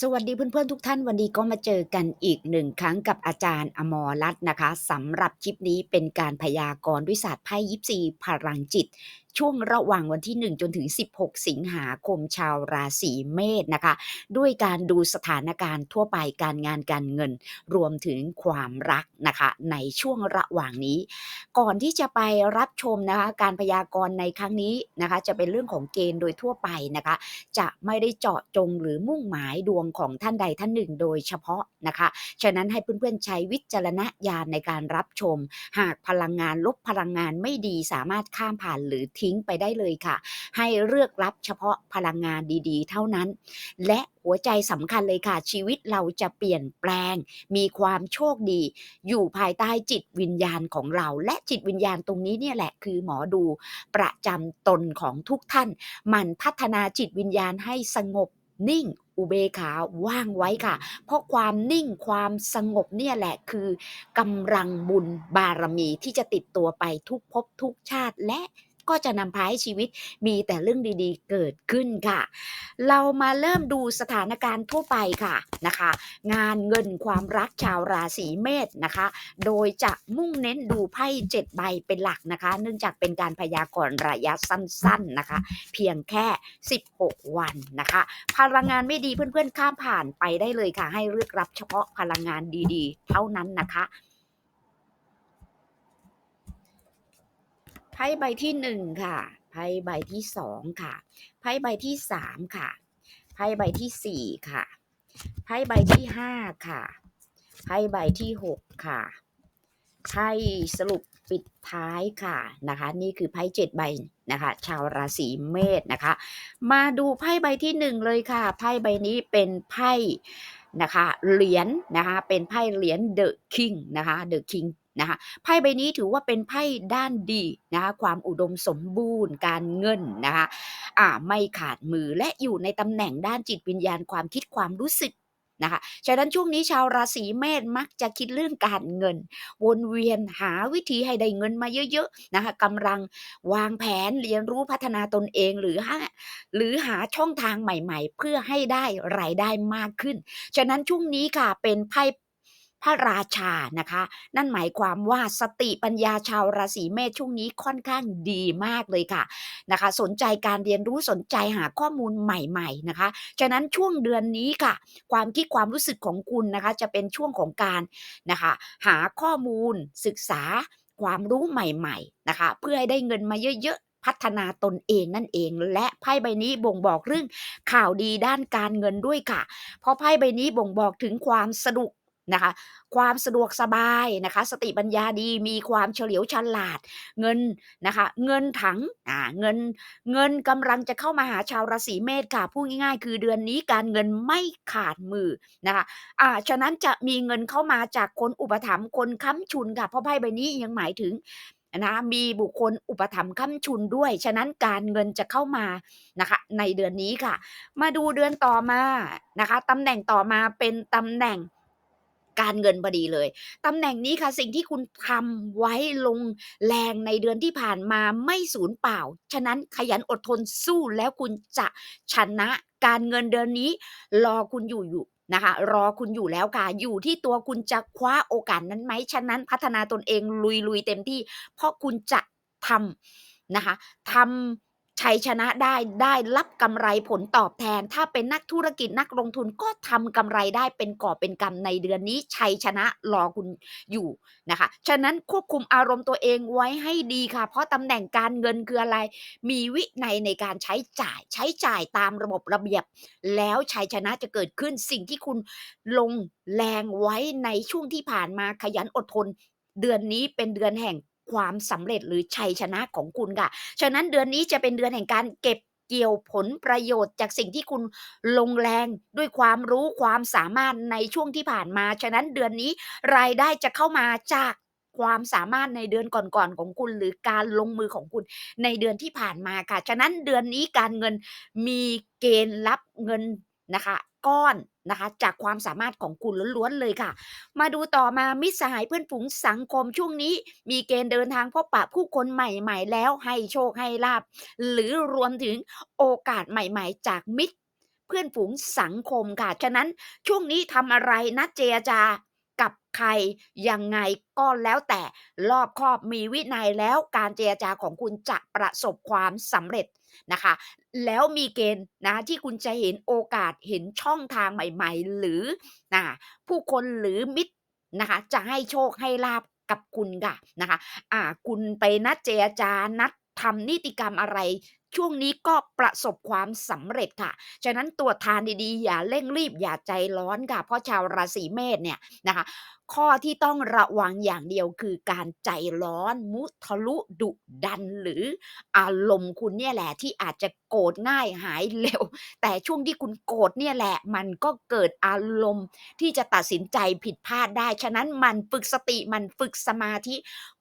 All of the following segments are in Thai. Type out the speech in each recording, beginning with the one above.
สวัสดีเพื่อนๆทุกท่านวันนี้ก็มาเจอกันอีกหนึ่งครั้งกับอาจารย์อมรรัตน์นะคะสำหรับคลิปนี้เป็นการพยากรณ์ด้วยศาสตร์ไพ่ยิปซีพลังจิต ช่วงระหว่างวันที่ 1 จนถึง 16 สิงหาคมชาวราศีเมษนะคะ ด้วยการดูสถานการณ์ทั่วไปการงานการเงิน รวมถึงความรักนะคะในช่วงระหว่างนี้ ก่อนที่จะไปรับชมนะคะการพยากรณ์ในครั้งนี้นะคะ จะเป็นเรื่องของเกณฑ์โดยทั่วไปนะคะ จะไม่ได้เจาะจงหรือมุ่งหมายดวงของท่านใดท่านหนึ่งโดยเฉพาะนะคะ ฉะนั้นให้เพื่อนๆใช้วิจารณญาณในการรับชม หากพลังงานลบพลังงานไม่ดีสามารถข้ามผ่านหรือทิ้งไปได้เลยค่ะ ให้เลือกรับเฉพาะพลังงานดีๆ เท่านั้น และหัวใจสำคัญเลยค่ะ ชีวิตเราจะเปลี่ยนแปลง มีความโชคดี อยู่ภายใต้จิตวิญญาณของเรา และจิตวิญญาณตรงนี้เนี่ยแหละคือหมอดูประจำตนของทุกท่าน มันพัฒนาจิตวิญญาณให้สงบนิ่งอุเบกขาว่างไว้ค่ะ เพราะความนิ่งความสงบเนี่ยแหละคือกำลังบุญบารมีที่จะติดตัวไปทุกภพทุกชาติและ ก็จะนำพาให้ชีวิตมีแต่เรื่องดีๆ เกิดขึ้นค่ะ เรามาเริ่มดูสถานการณ์ทั่วไปค่ะนะคะ งานเงินความรักชาวราศีเมษนะคะ โดยจะมุ่งเน้นดูไพ่เจ็ดใบเป็นหลักนะคะ เนื่องจากเป็นการพยากรณ์ระยะสั้นๆนะคะ เพียงแค่ 16 วันนะคะ พลังงานไม่ดีเพื่อนๆข้ามผ่านไปได้เลยค่ะ ให้เลือกรับเฉพาะพลังงานดีๆ เท่านั้นนะคะ ไพ่ใบที่หนึ่งค่ะ ไพ่ใบที่สองค่ะ ไพ่ใบที่สามค่ะ ไพ่ใบที่สี่ค่ะ ไพ่ใบที่ห้าค่ะ ไพ่ใบที่หกค่ะ ไพ่สรุปปิดท้ายค่ะนะคะ นี่คือไพ่เจ็ดใบนะคะ ชาวราศีเมษนะคะ มาดูไพ่ใบที่หนึ่งเลยค่ะ ไพ่ใบนี้เป็นไพ่นะคะ เหรียญนะคะ เป็นไพ่เหรียญเดอะคิงนะคะ เดอะคิง นะคะไพ่ใบนี้ถือว่าเป็นไพ่ด้านดีนะคะความอุดมสมบูรณ์ การเงินนะคะอ่าไม่ขาดมือและอยู่ในตำแหน่งด้านจิตวิญญาณความคิดความรู้สึกนะคะฉะนั้นช่วงนี้ชาวราศีเมษมักจะคิดเรื่องการเงิน วนเวียนหาวิธีให้ได้เงินมาเยอะๆนะคะกำลังวางแผนเรียนรู้พัฒนาตนเองหรือหาหรือหาช่องทางใหม่ๆ เพื่อให้ได้รายได้มากขึ้น ฉะนั้นช่วงนี้ค่ะเป็นไพ่ พระราชานะคะ นั่นหมายความว่าสติปัญญาชาวราศีเมษช่วงนี้ค่อนข้างดีมากเลยค่ะนะคะ สนใจการเรียนรู้สนใจหาข้อมูลใหม่ๆนะคะฉะนั้นช่วงเดือนนี้ค่ะ ความคิดความรู้สึกของคุณนะคะ จะเป็นช่วงของการนะคะ หาข้อมูลศึกษาความรู้ใหม่ๆนะคะ เพื่อให้ได้เงินมาเยอะๆพัฒนาตนเองนั่นเอง และไพ่ใบนี้บ่งบอกเรื่องข่าวดีด้านการเงินด้วยค่ะ เพราะไพ่ใบนี้บ่งบอกถึงความสะดวก นะคะ ความสะดวกสบายนะคะ สติปัญญาดีมีความเฉลียวฉลาด เงินนะคะ เงินถังอ่าเงินเงินกำลังจะเข้ามาหาชาวราศีเมษค่ะพูดง่ายๆ คือเดือนนี้การเงินไม่ขาดมือนะคะอ่าฉะนั้นจะมีเงินเข้ามาจากคนอุปถัมภ์คนค้ำชุนค่ะเพราะไพ่ใบนี้ยังหมายถึงนะมีบุคคลอุปถัมภ์ค้ำชุนด้วย ฉะนั้นการเงินจะเข้ามานะคะ ในเดือนนี้ค่ะ มาดูเดือนต่อมานะคะตำแหน่งต่อมาเป็นตำแหน่ง การเงินพอดีเลยตำแหน่งนี้ค่ะสิ่งที่คุณทำไว้ลงแรงในเดือนที่ผ่านมาไม่สูญเปล่า ฉะนั้นขยันอดทนสู้แล้วคุณจะชนะการเงินเดือนนี้ รอคุณอยู่อยู่นะคะรอคุณอยู่แล้วค่ะ อยู่ที่ตัวคุณจะคว้าโอกาสนั้นไหม ฉะนั้นพัฒนาตนเองลุยๆเต็มที่ เพราะคุณจะทำนะคะทำ ชัยชนะได้ได้รับกำไรผลตอบแทน ถ้าเป็นนักธุรกิจนักลงทุนก็ทำกำไรได้เป็นก่อบเป็นกำในเดือนนี้ ชัยชนะรอคุณอยู่นะคะ ฉะนั้นควบคุมอารมณ์ตัวเองไว้ให้ดีค่ะ เพราะตำแหน่งการเงินคืออะไร มีวินัยในการใช้จ่าย ใช้จ่ายตามระบบระเบียบ แล้วชัยชนะจะเกิดขึ้นสิ่งที่คุณลงแรงไว้ในช่วงที่ผ่านมาขยันอดทน เดือนนี้เป็นเดือนแห่ง ความสำเร็จหรือชัยชนะของคุณค่ะ ฉะนั้นเดือนนี้จะเป็นเดือนแห่งการเก็บเกี่ยวผลประโยชน์จากสิ่งที่คุณลงแรงด้วยความรู้ความสามารถในช่วงที่ผ่านมา ฉะนั้นเดือนนี้รายได้จะเข้ามาจากความสามารถในเดือนก่อนๆของคุณ หรือการลงมือของคุณในเดือนที่ผ่านมาค่ะ ฉะนั้นเดือนนี้การเงินมีเกณฑ์รับเงินนะคะ ก้อนนะคะ จากความสามารถของคุณล้วนๆเลยค่ะ มาดูต่อมามิตรสหายเพื่อนฝูงสังคมช่วงนี้ มีเกณฑ์เดินทางพบปะผู้คนใหม่ๆ แล้วให้โชคให้ลาบ หรือรวมถึงโอกาสใหม่ๆ จากมิตร เพื่อนฝูงสังคมค่ะ ฉะนั้นช่วงนี้ทำอะไรนัดเจรจากับใครยังไงก็แล้วแต่รอบคอบมีวินัยแล้วการเจรจาของคุณจะประสบความสำเร็จ นะคะ แล้วมีเกณฑ์นะที่คุณจะเห็นโอกาสเห็นช่องทางใหม่ๆ หรือนะผู้คนหรือมิตรนะคะ จะให้โชคให้ลาบกับคุณค่ะนะคะ อ่า คุณไปนัดเจรจานัดทำนิติกรรมอะไร ช่วงนี้ก็ประสบความสำเร็จค่ะ ฉะนั้นตรวทานดีๆ อย่าเร่งรีบอย่าใจร้อนค่ะ เพราะชาวราศีเมษเนี่ยนะคะข้อที่ต้องระวังอย่างเดียวคือการใจร้อนมุทะลุดุดันหรืออารมณ์คุณเนี่ยแหละที่อาจจะโกรธง่ายหายเร็ว แต่ช่วงที่คุณโกรธเนี่ยแหละ มันก็เกิดอารมณ์ที่จะตัดสินใจผิดพลาดได้ ฉะนั้นมันฝึกสติมันฝึกสมาธิ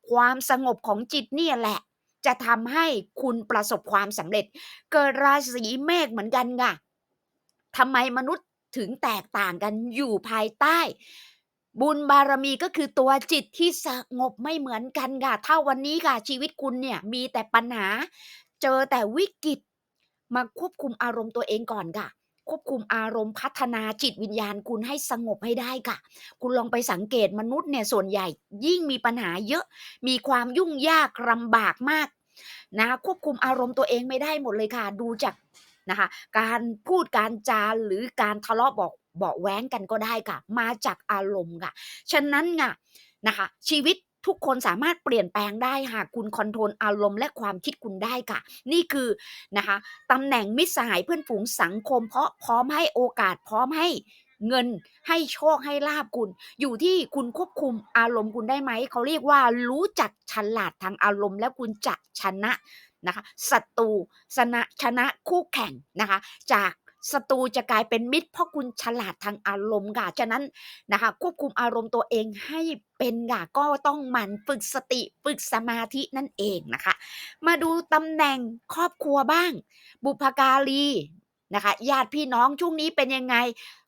ความสงบของจิตเนี่ยแหละ จะทำให้คุณประสบความสำเร็จ เกิดราศีเมษเหมือนกันค่ะทำไมมนุษย์ถึงแตกต่างกันอยู่ภายใต้ บุญบารมีก็คือตัวจิตที่สงบไม่เหมือนกันค่ะถ้าวันนี้ค่ะชีวิตคุณเนี่ยมีแต่ปัญหา เจอแต่วิกฤตมาควบคุมอารมณ์ตัวเองก่อนค่ะ ควบคุมอารมณ์พัฒนาจิตวิญญาณคุณให้สงบให้ได้ค่ะ คุณลองไปสังเกตมนุษย์เนี่ยส่วนใหญ่ยิ่งมีปัญหาเยอะ มีความยุ่งยากลำบากมากนะควบคุมอารมณ์ตัวเองไม่ได้หมดเลยค่ะ ดูจากนะคะการพูดการจาหรือการทะเลาะบอกเบาะแว้งกันก็ได้ค่ะ มาจากอารมณ์ค่ะ ฉะนั้นไงนะคะชีวิต ทุกคนสามารถเปลี่ยนแปลงได้หากคุณคอนโทรลอารมณ์และความคิดคุณได้ค่ะ นี่คือนะคะตำแหน่งมิตรสหายเพื่อนฝูงสังคม เพราะพร้อมให้โอกาสพร้อมให้เงินให้โชคให้ลาบคุณ อยู่ที่คุณควบคุมอารมณ์คุณได้ไหม เขาเรียกว่ารู้จักฉลาดทางอารมณ์ แล้วคุณจะชนะนะคะศัตรูชนะชนะคู่แข่งนะคะ จาก ศัตรูจะกลายเป็นมิตร เพราะคุณฉลาดทางอารมณ์ค่ะฉะนั้นนะคะควบคุมอารมณ์ตัวเองให้เป็นค่ะก็ต้องหมั่นฝึกสติฝึกสมาธินั่นเองนะคะ มาดูตำแหน่งครอบครัวบ้าง บุพการีนะคะญาติพี่น้องช่วงนี้เป็นยังไง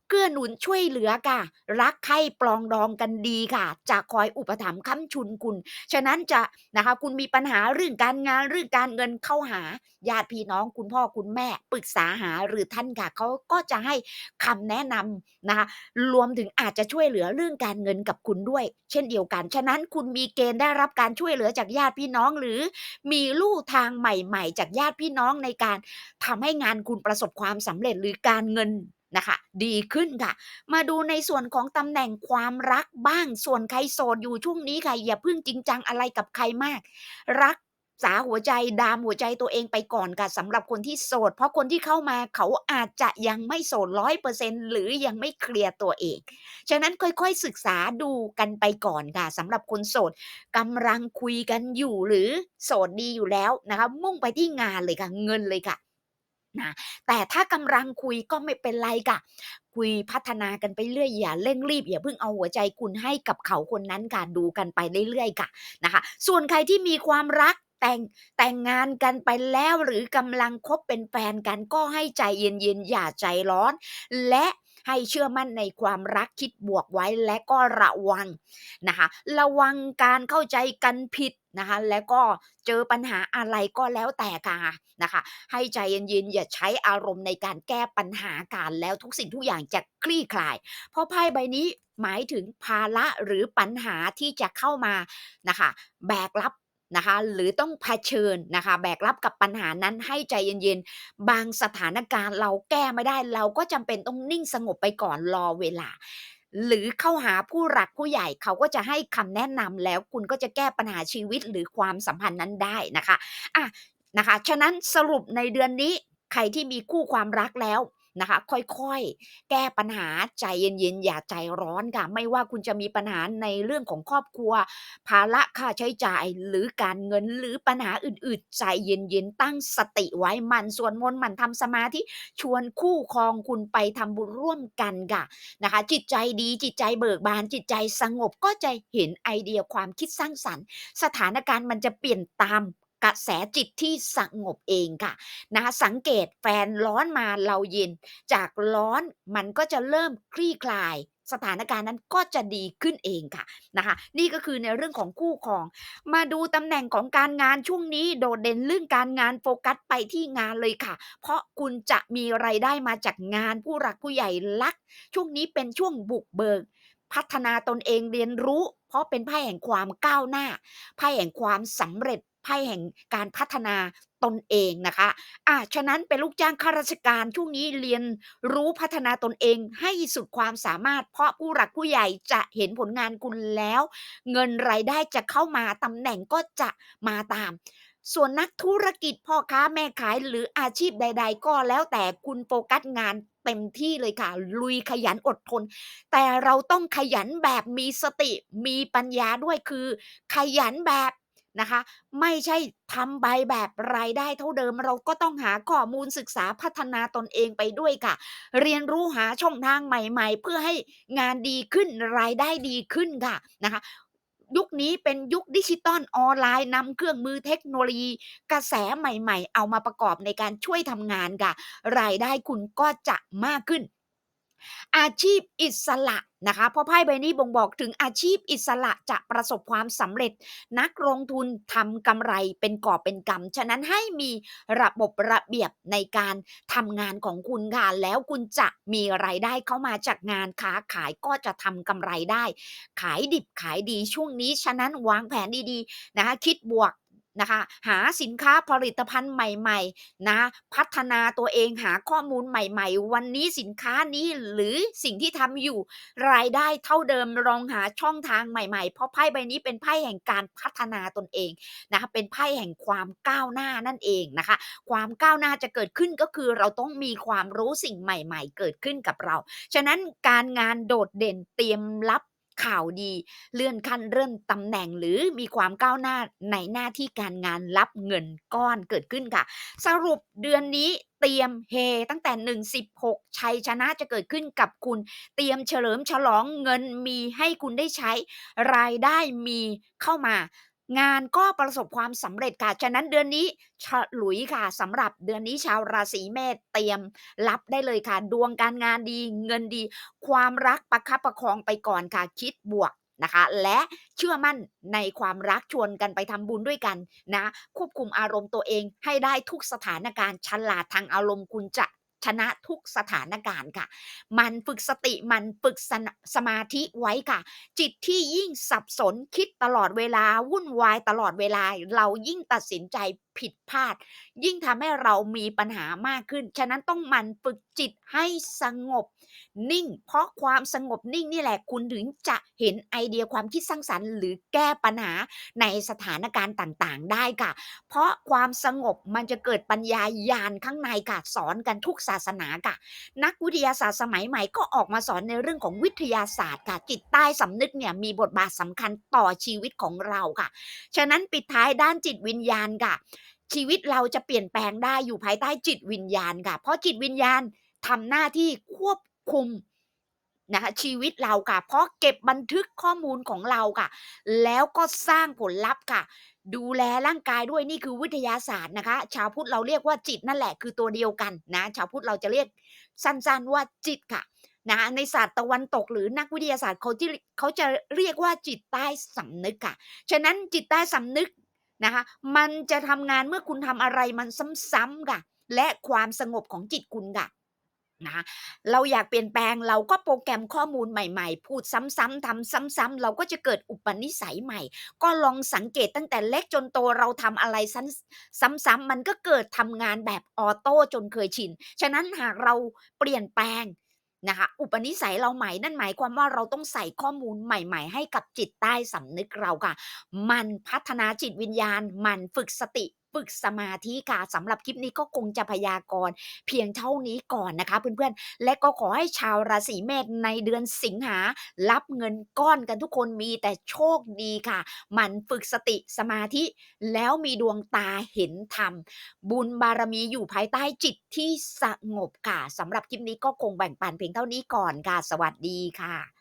เกื้อหนุนช่วยเหลือค่ะ รักใคร่ปลองดองกันดีค่ะ จะคอยอุปถัมภ์ค้ำชุนคุณ ฉะนั้นจะนะคะคุณมีปัญหาเรื่องการงานเรื่องการเงินเข้าหาญาติพี่น้องคุณพ่อคุณแม่ปรึกษาหาหรือท่านค่ะเขาก็จะให้คำแนะนำนะคะรวมถึงอาจจะช่วยเหลือเรื่องการเงินกับคุณด้วย เช่นเดียวกัน ฉะนั้นคุณมีเกณฑ์ได้รับการช่วยเหลือจากญาติพี่น้องหรือ มีลู่ทางใหม่ ๆ จากญาติพี่น้องในการทำให้งานคุณประสบความสำเร็จหรือการเงิน นะคะ ดีขึ้นค่ะ มาดูในส่วนของตำแหน่งความรักบ้าง ส่วนใครโสดอยู่ช่วงนี้ค่ะ อย่าเพิ่งจริงจังอะไรกับใครมาก รักษาหัวใจดามหัวใจตัวเองไปก่อนค่ะสำหรับคนที่โสด เพราะคนที่เข้ามาเขาอาจจะยังไม่โสดร้อยเปอร์เซ็นหรือยังไม่เคลียร์ตัวเอง ฉะนั้นค่อยๆศึกษาดูกันไปก่อนค่ะสำหรับคนโสดกำลังคุยกันอยู่หรือโสดดีอยู่แล้วนะคะมุ่งไปที่งานเลยค่ะเงินเลยค่ะ นะแต่ถ้ากำลังคุยก็ไม่เป็นไรค่ะ คุยพัฒนากันไปเรื่อยอย่าเร่งรีบอย่าเพิ่งเอาหัวใจคุณให้กับเขาคนนั้นค่ะดูกันไปเรื่อยๆค่ะนะคะ ส่วนใครที่มีความรักแต่งแต่งงานกันไปแล้วหรือกำลังคบเป็นแฟนกันก็ให้ใจเย็นๆอย่าใจร้อน และ ให้เชื่อมั่นในความรักคิดบวกไว้และก็ระวังนะคะระวังการเข้าใจกันผิดนะคะแล้วก็เจอปัญหาอะไรก็แล้วแต่ค่ะนะคะ ให้ใจเย็นๆอย่าใช้อารมณ์ในการแก้ปัญหาการแล้วทุกสิ่งทุกอย่างจะคลี่คลาย เพราะไพ่ใบนี้หมายถึงภาระหรือปัญหาที่จะเข้ามานะคะ แบกรับ นะคะหรือต้องเผชิญนะคะแบกรับกับปัญหานั้นให้ใจเย็นๆ บางสถานการณ์เราแก้ไม่ได้ เราก็จำเป็นต้องนิ่งสงบไปก่อนรอเวลา หรือเข้าหาผู้หลักผู้ใหญ่เขาก็จะให้คำแนะนำแล้วคุณก็จะแก้ปัญหาชีวิตหรือความสัมพันธ์นั้นได้นะคะอะนะคะ ฉะนั้นสรุปในเดือนนี้ใครที่มีคู่ความรักแล้ว นะคะ ค่อยๆ แก้ปัญหาใจเย็นๆ อย่าใจร้อนค่ะ ไม่ว่าคุณจะมีปัญหาในเรื่องของครอบครัว ภาระค่าใช้จ่ายหรือการเงินหรือปัญหาอื่นๆ ใจเย็นๆ ตั้งสติไว้มันส่วนมนต์มันทำสมาธิชวนคู่ครองคุณไปทำบุญร่วมกันค่ะนะคะ จิตใจดีจิตใจเบิกบานจิตใจสงบก็จะเห็นไอเดียความคิดสร้างสรรค์ สถานการณ์มันจะเปลี่ยนตาม กระแสจิตที่สงบเองค่ะนะคะสังเกตแฟนร้อนมาเราเย็น จากร้อนมันก็จะเริ่มคลี่คลายสถานการณ์นั้นก็จะดีขึ้นเองค่ะนะคะนี่ก็คือในเรื่องของคู่ครอง มาดูตำแหน่งของการงานช่วงนี้โดดเด่นเรื่องการงานโฟกัสไปที่งานเลยค่ะ เพราะคุณจะมีไรายได้มาจากงานผู้หลักผู้ใหญ่รัก ช่วงนี้เป็นช่วงบุกเบิก พัฒนาตนเองเรียนรู้ เพราะเป็นไพ่แห่งความก้าวหน้าไพ่แห่งความสำเร็จ ไพ่แห่งการพัฒนาตนเองนะคะอะฉะนั้นเป็นลูกจ้างข้าราชการช่วงนี้เรียนรู้พัฒนาตนเองให้สุดความสามารถ เพราะผู้หลักผู้ใหญ่จะเห็นผลงานคุณแล้ว เงินรายได้จะเข้ามาตำแหน่งก็จะมาตาม ส่วนนักธุรกิจพ่อค้าแม่ขายหรืออาชีพใด ๆ ก็แล้วแต่คุณโฟกัสงานเต็มที่เลยค่ะ ลุยขยันอดทน แต่เราต้องขยันแบบมีสติมีปัญญาด้วยคือ ขยันแบบ นะคะ ไม่ใช่ทำใบแบบรายได้เท่าเดิม เราก็ต้องหาข้อมูลศึกษาพัฒนาตนเองไปด้วยค่ะ เรียนรู้หาช่องทางใหม่ ๆ เพื่อให้งานดีขึ้นรายได้ดีขึ้นค่ะนะคะยุคนี้เป็นยุคดิจิตอลออนไลน์นำเครื่องมือเทคโนโลยี กระแสใหม่ๆ เอามาประกอบในการช่วยทำงานค่ะ รายได้คุณก็จะมากขึ้น อาชีพอิสระนะคะเพราะไพ่ใบนี้บ่งบอกถึงอาชีพอิสระจะประสบความสำเร็จ นักลงทุนทำกำไรเป็นกอบเป็นกำฉะนั้นให้มีระบบระเบียบในการทำงานของคุณค่ะแล้วคุณจะมีไรายได้เข้ามาจากงานค้าขายก็จะทำกำไรได้ ขายดิบขายดีช่วงนี้ ฉะนั้นวางแผนดีๆนะคะคิดบวก นะคะหาสินค้าผลิตภัณฑ์ใหม่ๆนะพัฒนาตัวเองหาข้อมูลใหม่ ๆ วันนี้สินค้านี้หรือสิ่งที่ทำอยู่รายได้เท่าเดิมลองหาช่องทางใหม่ๆ เพราะไพ่ใบนี้เป็นไพ่แห่งการพัฒนาตนเองนะคะเป็นไพ่แห่งความก้าวหน้านั่นเองนะคะ ความก้าวหน้าจะเกิดขึ้นก็คือเราต้องมีความรู้สิ่งใหม่ ๆ เกิดขึ้นกับเรา ฉะนั้นการงานโดดเด่นเตรียมรับ ข่าวดี เลื่อนขั้นเลื่อนตำแหน่งหรือมีความก้าวหน้าในหน้าที่การงานรับเงินก้อนเกิดขึ้นค่ะ สรุปเดือนนี้เตรียมเฮตั้งแต่ 1-16 ชัยชนะจะเกิดขึ้นกับคุณ เตรียมเฉลิมฉลองเงินมีให้คุณได้ใช้ รายได้มีเข้ามา งานก็ประสบความสำเร็จค่ะ ฉะนั้นเดือนนี้ฉลุยค่ะสำหรับเดือนนี้ชาวราศีเมษเตรียมรับได้เลยค่ะ ดวงการงานดีเงินดี ความรักประคับประคองไปก่อนค่ะ คิดบวกนะคะ และเชื่อมั่นในความรักชวนกันไปทำบุญด้วยกันนะ ควบคุมอารมณ์ตัวเองให้ได้ทุกสถานการณ์ฉลาดทางอารมณ์คุณจะ ชนะทุกสถานการณ์ค่ะ มันฝึกสติมันฝึกสสมาธิไว้ค่ะ จิตที่ยิ่งสับสนคิดตลอดเวลาวุ่นวายตลอดเวลา เรายิ่งตัดสินใจผิดพลาด ยิ่งทำให้เรามีปัญหามากขึ้น ฉะนั้นต้องมันฝึกจิตให้สงบ นิ่ง เพราะความสงบนิ่งนี่แหละคุณถึงจะเห็นไอเดียความคิดสร้างสรรค์ หรือแก้ปัญหาในสถานการณ์ต่างๆ ได้ค่ะ เพราะความสงบมันจะเกิดปัญญาญาณข้างในค่ะสอนกันทุกศาสนาค่ะ นักวิทยาศาสตร์สมัยใหม่ก็ออกมาสอนในเรื่องของวิทยาศาสตร์ค่ะ จิตใต้สำนึกเนี่ยมีบทบาทสำคัญต่อชีวิตของเราค่ะ ฉะนั้นปิดท้ายด้านจิตวิญญาณค่ะชีวิตเราจะเปลี่ยนแปลงได้อยู่ภายใต้จิตวิญญาณค่ะ เพราะจิตวิญญาณ ทำหน้าที่ควบคุมนะคะชีวิตเราค่ะ เพราะเก็บบันทึกข้อมูลของเราค่ะ แล้วก็สร้างผลลัพธ์ค่ะ ดูแลร่างกายด้วยนี่คือวิทยาศาสตร์นะคะ ชาวพุทธเราเรียกว่าจิตนั่นแหละคือตัวเดียวกันนะชาวพุทธเราจะเรียกสั้นๆว่าจิตค่ะนะในศาสตร์ตะวันตกหรือนักวิทยาศาสตร์เขาที่เขาจะเรียกว่าจิตใต้สำนึกค่ะ ฉะนั้นจิตใต้สำนึกนะคะ มันจะทำงานเมื่อคุณทำอะไรมันซ้ำๆค่ะ และความสงบของจิตคุณค่ะ นะคะเราอยากเปลี่ยนแปลงเราก็โปรแกรมข้อมูลใหม่ๆ พูดซ้ำๆทำซ้ำๆเราก็จะเกิดอุปนิสัยใหม่ ก็ลองสังเกตตั้งแต่เล็กจนโตเราทำอะไรซ้ำๆมันก็เกิดทำงานแบบออโต้จนเคยชิน ฉะนั้นหากเราเปลี่ยนแปลงนะคะอุปนิสัยเราใหม่นั่นหมายความว่าเราต้องใส่ข้อมูลใหม่ ๆ ให้กับจิตใต้สำนึกเราค่ะ มันพัฒนาจิตวิญญาณ มันฝึกสติ ฝึกสมาธิค่ะสำหรับคลิปนี้ก็คงจะพยากรณ์เพียงเท่านี้ก่อนนะคะเพื่อนๆ และก็ขอให้ชาวราศีเมษในเดือนสิงหารับเงินก้อนกันทุกคนมีแต่โชคดีค่ะ มันฝึกสติสมาธิแล้วมีดวงตาเห็นธรรม บุญบารมีอยู่ภายใต้จิตที่สงบค่ะสำหรับคลิปนี้ก็คงแบ่งปันเพียงเท่านี้ก่อนค่ะ สวัสดีค่ะ